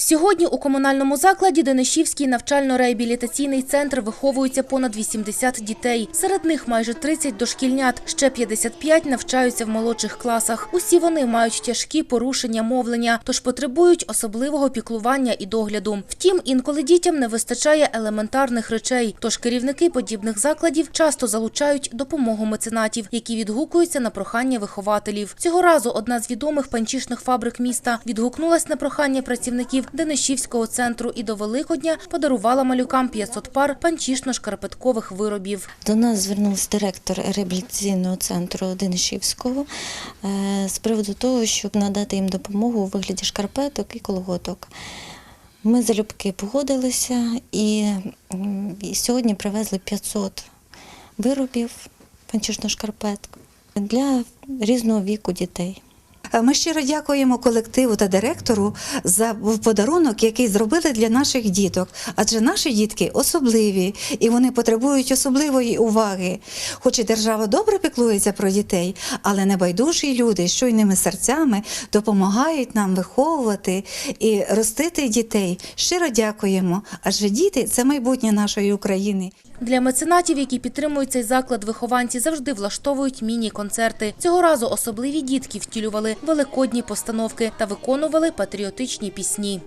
Сьогодні у комунальному закладі Денишівський навчально-реабілітаційний центр виховується понад 80 дітей. Серед них майже 30 дошкільнят, ще 55 навчаються в молодших класах. Усі вони мають тяжкі порушення мовлення, тож потребують особливого піклування і догляду. Втім, інколи дітям не вистачає елементарних речей, тож керівники подібних закладів часто залучають допомогу меценатів, які відгукуються на прохання вихователів. Цього разу одна з відомих панчішних фабрик міста відгукнулась на прохання працівників Денишівського центру і до Великодня подарувала малюкам 500 пар панчішно-шкарпеткових виробів. До нас звернувся директор реабілітаційного центру Денишівського е, з приводу того, щоб надати їм допомогу у вигляді шкарпеток і колготок. Ми залюбки погодилися і, сьогодні привезли 500 виробів панчішно-шкарпеток для різного віку дітей. Е, Ми щиро дякуємо колективу та директору за подарунок, який зробили для наших діток. Адже наші дітки особливі і вони потребують особливої уваги. Хоч і держава добре піклується про дітей, але небайдужі люди з чуйними серцями допомагають нам виховувати і ростити дітей. Щиро дякуємо. Адже діти це майбутнє нашої України. Для меценатів, які підтримують цей заклад, вихованці завжди влаштовують міні-концерти. Цього разу особливі дітки втілювали великодні постановки та виконували патріотичні пісні.